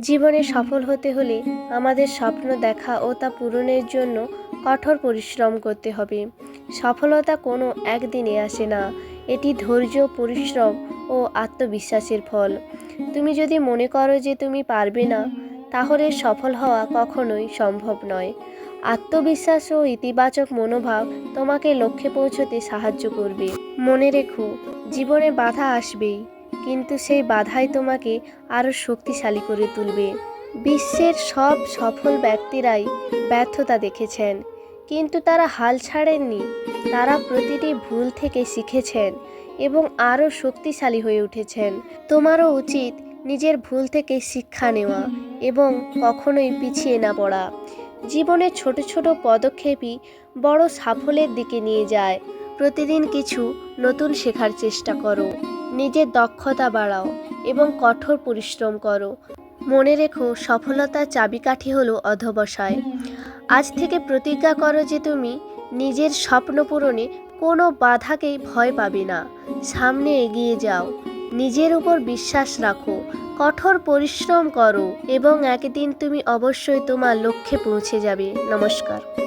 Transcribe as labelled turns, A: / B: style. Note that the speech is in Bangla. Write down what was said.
A: জীবনে সফল হতে হলে আমাদের স্বপ্ন দেখা ও তা পূরণের জন্য কঠোর পরিশ্রম করতে হবে। সফলতা কোনো একদিনে আসে না। এটি ধৈর্য, পরিশ্রম ও আত্মবিশ্বাসের ফল। তুমি যদি মনে করো যে তুমি পারবে না, তাহলে সফল হওয়া কখনোই সম্ভব নয়। আত্মবিশ্বাস ও ইতিবাচক মনোভাব তোমাকে লক্ষ্যে পৌঁছতে সাহায্য করবে। মনে রেখো, জীবনে বাধা আসবেই। কিন্তু সেই বাধাই তোমাকে আরও শক্তিশালী করে তুলবে। বিশ্বের সব সফল ব্যক্তিরাই ব্যর্থতা দেখেছেন, কিন্তু তারা হাল ছাড়েননি। তারা প্রতিটি ভুল থেকে শিখেছেন এবং আরও শক্তিশালী হয়ে উঠেছেন। তোমারও উচিত নিজের ভুল থেকে শিক্ষা নেওয়া এবং কখনোই পিছিয়ে না পড়া। জীবনের ছোট ছোট পদক্ষেপই বড় সাফল্যের দিকে নিয়ে যায়। প্রতিদিন কিছু নতুন শেখার চেষ্টা করো। নিজের দক্ষতা বাড়াও এবং কঠোর পরিশ্রম করো। মনে রেখো, সফলতার চাবিকাঠি হলো অধ্যবসায় আজ থেকে প্রতিজ্ঞা করো যে তুমি নিজের স্বপ্ন পূরণে কোনো বাধাকেই ভয় পাবে না। সামনে এগিয়ে যাও। নিজের উপর বিশ্বাস রাখো। কঠোর পরিশ্রম করো এবং একদিন তুমি অবশ্যই তোমার লক্ষ্যে পৌঁছে যাবে। নমস্কার।